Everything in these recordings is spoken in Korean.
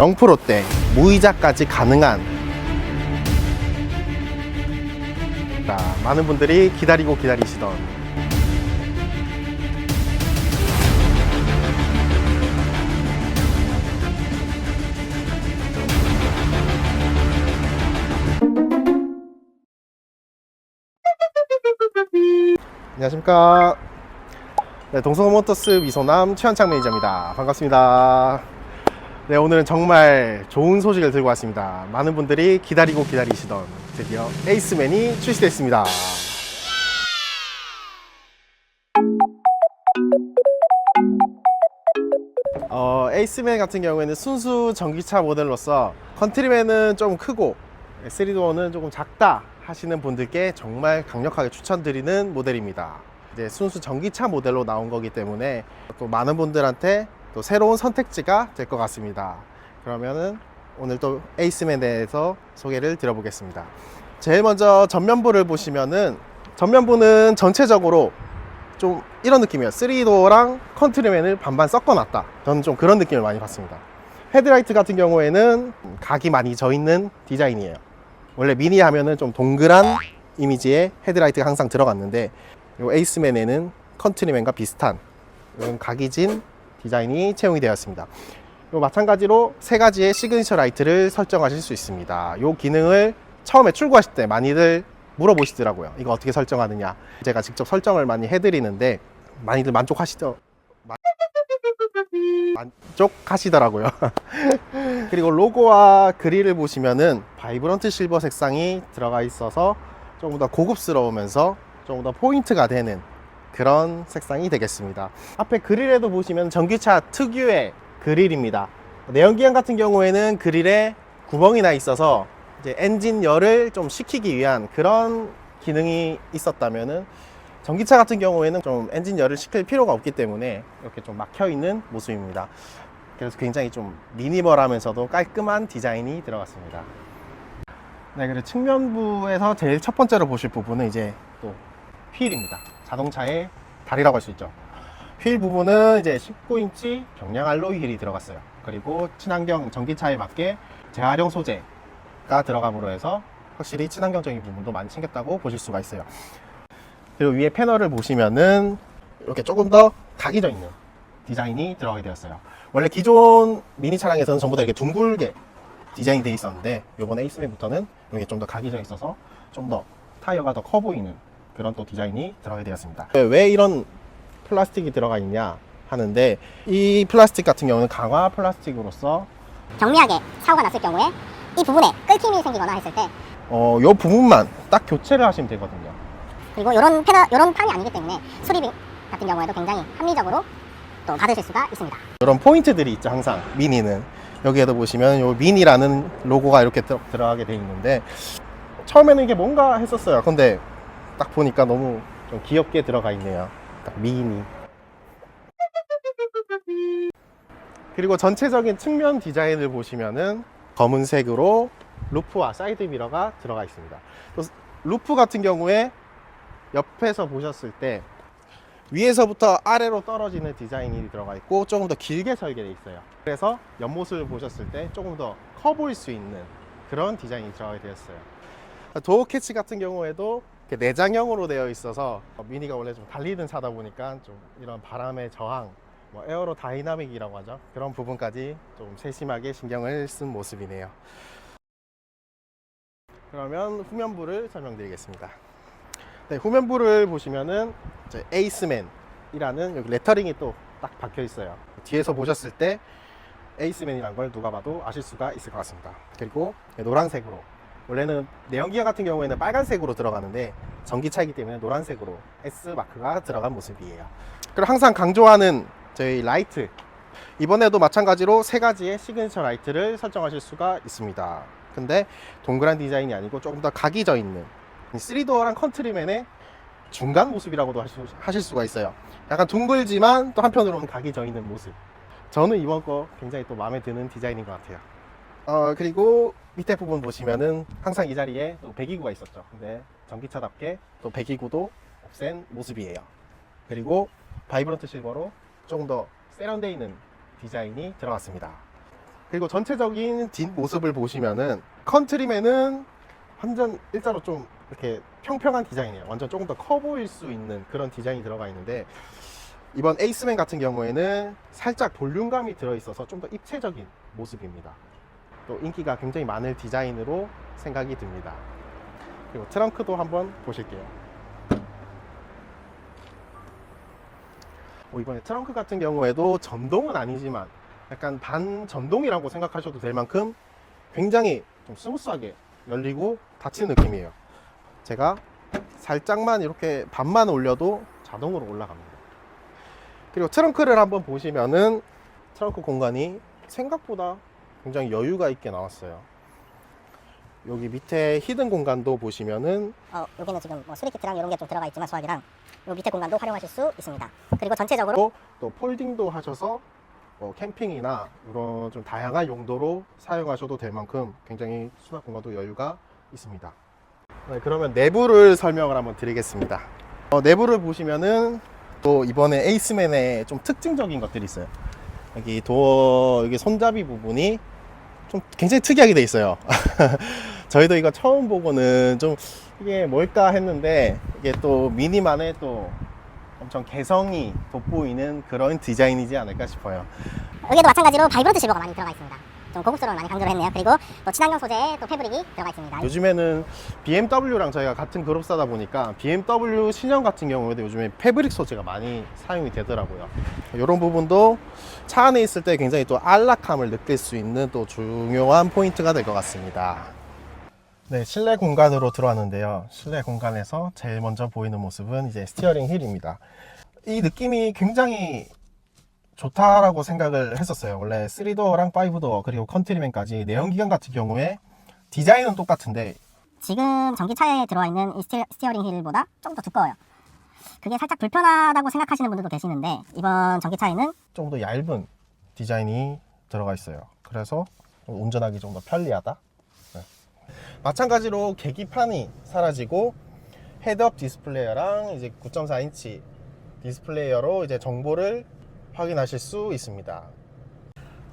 0%대 무이자까지 가능한 자, 많은 분들이 기다리고 기다리시던 안녕하십니까. 네, 동성호 모터스 미소남 최현창 매니저입니다. 반갑습니다. 네, 오늘은 정말 좋은 소식을 들고 왔습니다. 많은 분들이 기다리고 기다리시던 드디어 에이스맨이 출시됐습니다. 어, 에이스맨 같은 경우에는 순수 전기차 모델로서 컨트리맨은 좀 크고 3도어는 조금 작다 하시는 분들께 정말 강력하게 추천드리는 모델입니다. 이제 순수 전기차 모델로 나온 거기 때문에 또 많은 분들한테 또 새로운 선택지가 될 것 같습니다. 그러면은 오늘 또 에이스맨에 대해서 소개를 드려보겠습니다. 제일 먼저 전면부를 보시면은 전면부는 전체적으로 좀 이런 느낌이에요. 3도어랑 컨트리맨을 반반 섞어놨다. 저는 좀 그런 느낌을 많이 받습니다. 헤드라이트 같은 경우에는 각이 많이 져 있는 디자인이에요. 원래 미니 하면은 좀 동그란 이미지의 헤드라이트가 항상 들어갔는데 이 에이스맨에는 컨트리맨과 비슷한 이런 각이 진 디자인이 채용이 되었습니다. 요 마찬가지로 세 가지의 시그니처 라이트를 설정하실 수 있습니다. 이 기능을 처음에 출고하실 때 많이들 물어보시더라고요. 이거 어떻게 설정하느냐. 제가 직접 설정을 많이 해드리는데 많이들 만족하시죠? 마- 만족하시더라고요. 그리고 로고와 그릴을 보시면은 바이브런트 실버 색상이 들어가 있어서 조금 더 고급스러우면서 조금 더 포인트가 되는 그런 색상이 되겠습니다. 앞에 그릴에도 보시면 전기차 특유의 그릴입니다. 내연기관 같은 경우에는 그릴에 구멍이 나 있어서 이제 엔진 열을 좀 식히기 위한 그런 기능이 있었다면은 전기차 같은 경우에는 좀 엔진 열을 식힐 필요가 없기 때문에 이렇게 좀 막혀 있는 모습입니다. 그래서 굉장히 좀 미니멀하면서도 깔끔한 디자인이 들어갔습니다. 네, 그리고 측면부에서 제일 첫 번째로 보실 부분은 이제 또 휠입니다. 자동차의 다리라고 할 수 있죠. 휠 부분은 이제 19인치 경량 알로이 휠이 들어갔어요. 그리고 친환경 전기차에 맞게 재활용 소재가 들어감으로 해서 확실히 친환경적인 부분도 많이 챙겼다고 보실 수가 있어요. 그리고 위에 패널을 보시면은 이렇게 조금 더 각이 져 있는 디자인이 들어가게 되었어요. 원래 기존 미니 차량에서는 전부 다 이렇게 둥글게 디자인이 되어 있었는데 이번에 에이스맨부터는 이게 좀 더 각이 져 있어서 좀 더 타이어가 더 커 보이는 그런 또 디자인이 들어가게 되었습니다. 왜 이런 플라스틱이 들어가 있냐 하는데 이 플라스틱 같은 경우는 강화 플라스틱으로서 경미하게 사고가 났을 경우에 이 부분에 끓김이 생기거나 했을 때 어, 요 부분만 딱 교체를 하시면 되거든요. 그리고 이런 패널 이런 판이 아니기 때문에 수리비 같은 경우에도 굉장히 합리적으로 또 받으실 수가 있습니다. 이런 포인트들이 있죠 항상 미니는 여기에도 보시면 요 미니라는 로고가 이렇게 들- 들어가게 돼 있는데 처음에는 이게 뭔가 했었어요 근데 딱 보니까 너무 좀 귀엽게 들어가 있네요 딱 미니 그리고 전체적인 측면 디자인을 보시면은 검은색으로 루프와 사이드 미러가 들어가 있습니다 또 루프 같은 경우에 옆에서 보셨을 때 위에서부터 아래로 떨어지는 디자인이 들어가 있고 조금 더 길게 설계되어 있어요. 그래서 옆모습을 보셨을 때 조금 더 커 보일 수 있는 그런 디자인이 들어가게 되었어요. 도어 캐치 같은 경우에도 내장형으로 되어 있어서 미니가 원래 좀 달리는 차다 보니까 좀 이런 바람의 저항, 뭐 에어로 다이나믹이라고 하죠. 그런 부분까지 좀 세심하게 신경을 쓴 모습이네요. 그러면 후면부를 설명드리겠습니다. 네, 후면부를 보시면은 에이스맨이라는 여기 레터링이 또 딱 박혀 있어요. 뒤에서 보셨을 때 에이스맨이란 걸 누가 봐도 아실 수가 있을 것 같습니다. 그리고 노란색으로 원래는 내연기관 같은 경우에는 빨간색으로 들어가는데 전기차이기 때문에 노란색으로 S 마크가 들어간 모습이에요. 그리고 항상 강조하는 저희 라이트 이번에도 마찬가지로 세 가지의 시그니처 라이트를 설정하실 수가 있습니다. 근데 동그란 디자인이 아니고 조금 더 각이 져 있는 3도어랑 컨트리맨의 중간 모습이라고도 하실, 수가 있어요. 약간 둥글지만 또 한편으로는 각이 져 있는 모습. 저는 이번 거 굉장히 또 마음에 드는 디자인인 것 같아요. 어, 그리고 밑에 부분 보시면은 항상 이 자리에 또 배기구가 있었죠. 근데 전기차답게 또 배기구도 없앤 모습이에요. 그리고 바이브런트 실버로 조금 더 세련되어 있는 디자인이 들어갔습니다. 그리고 전체적인 뒷 모습을 보시면은 컨트리맨은 완전 일자로 좀 이렇게 평평한 디자인이에요. 완전 조금 더 커 보일 수 있는 그런 디자인이 들어가 있는데 이번 에이스맨 같은 경우에는 살짝 볼륨감이 들어있어서 좀 더 입체적인 모습입니다. 또 인기가 굉장히 많을 디자인으로 생각이 듭니다. 그리고 트렁크도 한번 보실게요. 뭐 이번에 트렁크 같은 경우에도 전동은 아니지만 약간 반 전동이라고 생각하셔도 될 만큼 굉장히 좀 스무스하게 열리고 닫히는 느낌이에요. 제가 살짝만 이렇게 반만 올려도 자동으로 올라갑니다. 그리고 트렁크를 한번 보시면은 트렁크 공간이 생각보다 굉장히 여유가 있게 나왔어요. 여기 밑에 히든 공간도 보시면은 어, 여기는 지금 뭐 수리키트랑 이런 게 좀 들어가 있지만 수압이랑 요 밑에 공간도 활용하실 수 있습니다. 그리고 전체적으로 또, 또 폴딩도 하셔서 뭐 캠핑이나 이런 좀 다양한 용도로 사용하셔도 될 만큼 굉장히 수납 공간도 여유가 있습니다. 네, 그러면 내부를 설명을 한번 드리겠습니다. 어, 내부를 보시면은 또 이번에 에이스맨의 좀 특징적인 것들이 있어요. 여기 도어 여기 손잡이 부분이 좀 굉장히 특이하게 돼 있어요. 저희도 이거 처음 보고는 좀 이게 뭘까 했는데 이게 또 미니만의 또 엄청 개성이 돋보이는 그런 디자인이지 않을까 싶어요. 여기도 마찬가지로 바이브런트 실버가 많이 들어가 있습니다. 좀 고급스러운 많이 강조를 했네요. 그리고 또 친환경 소재의 또 패브릭이 들어가 있습니다. 요즘에는 BMW랑 저희가 같은 그룹사다 보니까 BMW 신형 같은 경우에도 요즘에 패브릭 소재가 많이 사용이 되더라고요. 이런 부분도 차 안에 있을 때 굉장히 또 안락함을 느낄 수 있는 또 중요한 포인트가 될 것 같습니다. 네, 실내 공간으로 들어왔는데요. 실내 공간에서 제일 먼저 보이는 모습은 이제 스티어링 휠입니다. 이 느낌이 굉장히 좋다라고 생각을 했었어요. 원래 3도어랑 5도어 그리고 컨트리맨까지 내연기관 같은 경우에 디자인은 똑같은데 지금 전기차에 들어와 있는 이 스티어, 스티어링 휠보다 좀 더 두꺼워요. 그게 살짝 불편하다고 생각하시는 분들도 계시는데 이번 전기차에는 좀 더 얇은 디자인이 들어가 있어요. 그래서 좀 운전하기 좀 더 편리하다. 네. 마찬가지로 계기판이 사라지고 헤드업 디스플레이어랑 이제 9.4인치 디스플레이어로 이제 정보를 확인하실 수 있습니다.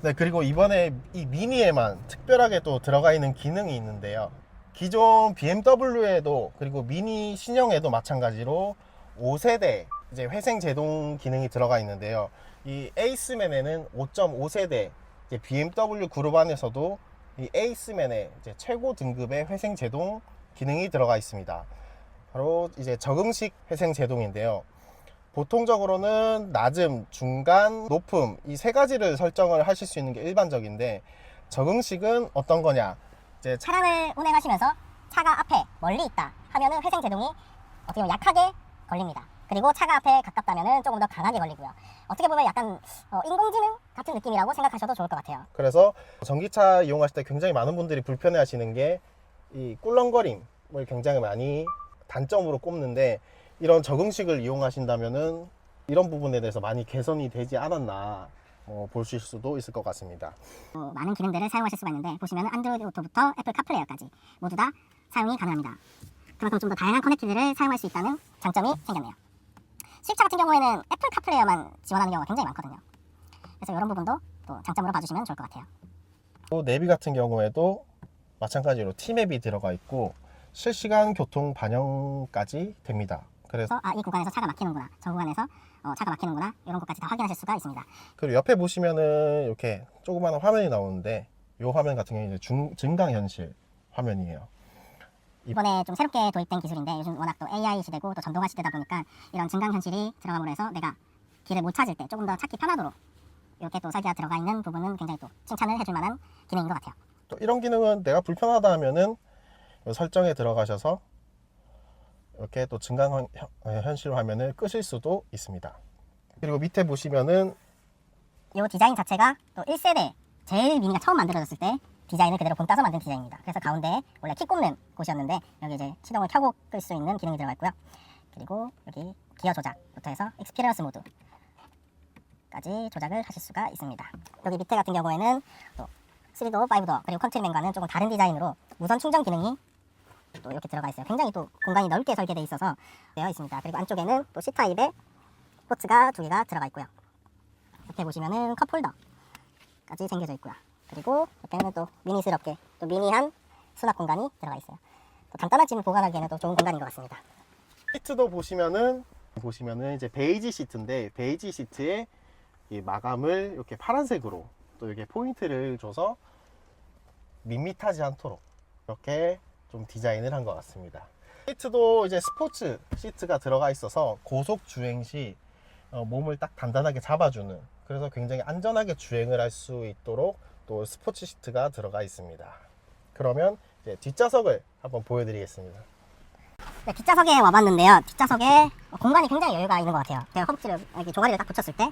네, 그리고 이번에 이 미니에만 특별하게 또 들어가 있는 기능이 있는데요. 기존 BMW에도 그리고 미니 신형에도 마찬가지로 5세대 이제 회생 제동 기능이 들어가 있는데요. 이 에이스맨에는 5.5세대 BMW 그룹 안에서도 이 에이스맨의 최고 등급의 회생 제동 기능이 들어가 있습니다. 바로 이제 적응식 회생 제동인데요. 보통적으로는 낮음, 중간, 높음 이 세 가지를 설정을 하실 수 있는 게 일반적인데 적응식은 어떤 거냐? 이제 차- 차량을 운행하시면서 차가 앞에 멀리 있다 하면은 회생 제동이 어떻게 보면 약하게 걸립니다. 그리고 차가 앞에 가깝다면은 조금 더 강하게 걸리고요. 어떻게 보면 약간 어, 인공지능 같은 느낌이라고 생각하셔도 좋을 것 같아요. 그래서 전기차 이용하실 때 굉장히 많은 분들이 불편해 하시는 게 이 꿀렁거림을 굉장히 많이 단점으로 꼽는데 이런 적응식을 이용하신다면은 이런 부분에 대해서 많이 개선이 되지 않았나 어, 보실 수도 있을 것 같습니다. 어, 많은 기능들을 사용하실 수가 있는데 보시면 안드로이드 오토부터 애플 카플레이어까지 모두 다 사용이 가능합니다. 그만큼 좀 더 다양한 커넥티드를 사용할 수 있다는 장점이 생겼네요. 수입차 같은 경우에는 애플 카플레이어만 지원하는 경우가 굉장히 많거든요. 그래서 이런 부분도 또 장점으로 봐주시면 좋을 것 같아요. 또 내비 같은 경우에도 마찬가지로 T맵이 들어가 있고 실시간 교통 반영까지 됩니다. 그래서 그래서 아 이 구간에서 차가 막히는구나, 저 구간에서 어, 차가 막히는구나 이런 것까지 다 확인하실 수가 있습니다. 그리고 옆에 보시면은 이렇게 조그마한 화면이 나오는데 이 화면 같은 경우는 이제 중, 증강 현실 화면이에요. 이번에 좀 새롭게 도입된 기술인데 요즘 워낙 또 AI 시대고 또 전동화 시대다 보니까 이런 증강 현실이 들어감으로 해서 내가 길을 못 찾을 때 조금 더 찾기 편하도록 이렇게 또 설계가 들어가 있는 부분은 굉장히 또 칭찬을 해줄 만한 기능인 것 같아요. 또 이런 기능은 내가 불편하다 하면은 요 설정에 들어가셔서 이렇게 또 증강 현- 현- 현실 화면을 끄실 수도 있습니다. 그리고 밑에 보시면은 이 디자인 자체가 또 1세대 제일 미니가 처음 만들어졌을 때 디자인을 그대로 본따서 만든 디자인입니다. 그래서 가운데에 원래 키 꼽는 곳이었는데 여기 이제 시동을 켜고 끌 수 있는 기능이 들어가 있고요. 그리고 여기 기어 조작부터 해서 익스피리언스 모드까지 조작을 하실 수가 있습니다. 여기 밑에 같은 경우에는 또 3도어, 5도어 그리고 컨트리맨과는 조금 다른 디자인으로 무선 충전 기능이 또 이렇게 들어가 있어요. 굉장히 또 공간이 넓게 설계되어 있어서 되어 있습니다. 그리고 안쪽에는 또 C 타입의 포츠가 두 개가 들어가 있고요. 옆에 보시면은 컵홀더까지 생겨져 있고요. 그리고 옆에는 또 미니스럽게 또 미니한 수납 공간이 들어가 있어요. 또 간단한 짐을 보관하기에는 또 좋은 공간인 것 같습니다. 시트도 보시면은 보시면은 이제 베이지 시트인데 베이지 시트에 이 마감을 이렇게 파란색으로 또 이렇게 포인트를 줘서 밋밋하지 않도록 이렇게 좀 디자인을 한 것 같습니다. 시트도 이제 스포츠 시트가 들어가 있어서 고속 주행 시 어, 몸을 딱 단단하게 잡아주는 그래서 굉장히 안전하게 주행을 할 수 있도록 또 스포츠 시트가 들어가 있습니다. 그러면 이제 뒷좌석을 한번 보여드리겠습니다. 네, 뒷좌석에 와봤는데요. 뒷좌석에 공간이 굉장히 여유가 있는 것 같아요. 제가 허벅지를 이렇게 조가리를 딱 붙였을 때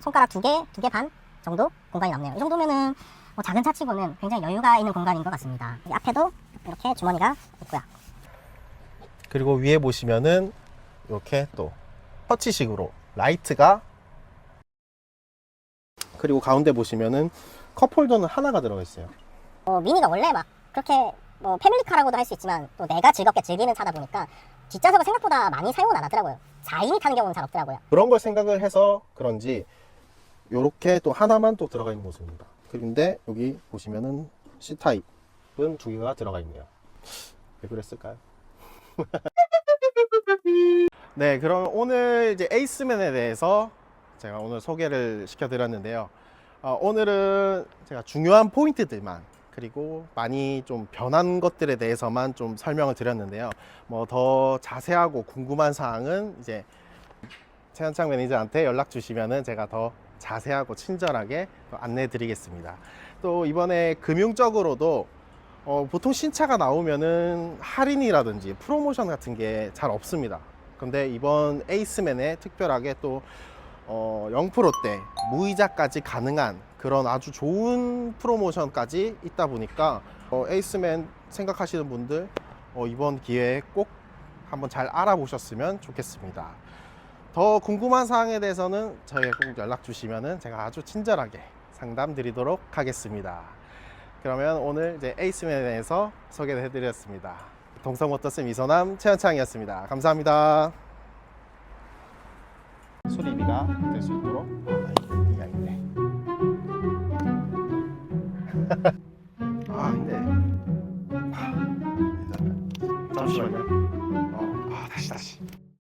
손가락 두 개, 두 개 반 정도 공간이 남네요. 이 정도면은 뭐 작은 차 치고는 굉장히 여유가 있는 공간인 것 같습니다. 이 앞에도 이렇게 주머니가 있고요. 그리고 위에 보시면은 이렇게 또 터치식으로 라이트가 그리고 가운데 보시면은 컵홀더는 하나가 들어가 있어요. 뭐 미니가 원래 막 그렇게 뭐 패밀리카라고도 할 수 있지만 또 내가 즐겁게 즐기는 차다 보니까 뒷좌석을 생각보다 많이 사용은 안 하더라고요. 4인이 타는 경우는 잘 없더라고요. 그런 걸 생각을 해서 그런지 이렇게 또 하나만 또 들어가 있는 모습입니다. 그런데 여기 보시면은 C 타입은 두 개가 들어가 있네요. 왜 그랬을까요? 네, 그럼 오늘 이제 에이스맨에 대해서 제가 오늘 소개를 시켜드렸는데요. 어, 오늘은 제가 중요한 포인트들만 그리고 많이 좀 변한 것들에 대해서만 좀 설명을 드렸는데요. 뭐 더 자세하고 궁금한 사항은 이제 최현창 매니저한테 연락 주시면은 제가 더 자세하고 친절하게 또 안내해 드리겠습니다. 또 이번에 금융적으로도 어, 보통 신차가 나오면은 할인이라든지 프로모션 같은 게 잘 없습니다. 근데 이번 에이스맨에 특별하게 또 어, 0%대 무이자까지 가능한 그런 아주 좋은 프로모션까지 있다 보니까 어, 에이스맨 생각하시는 분들 어, 이번 기회에 꼭 한번 잘 알아보셨으면 좋겠습니다. 더 궁금한 사항에 대해서는 저에게 꼭 연락 주시면은 제가 아주 친절하게 상담 드리도록 하겠습니다. 그러면 오늘 이제 에이스맨에 대해서 소개를 해드렸습니다. 동성모터스 미소남 최현창이었습니다. 감사합니다. 수리비가 될 수 있도록 아, 이게 아닌데. 아, 근데 잠시만요.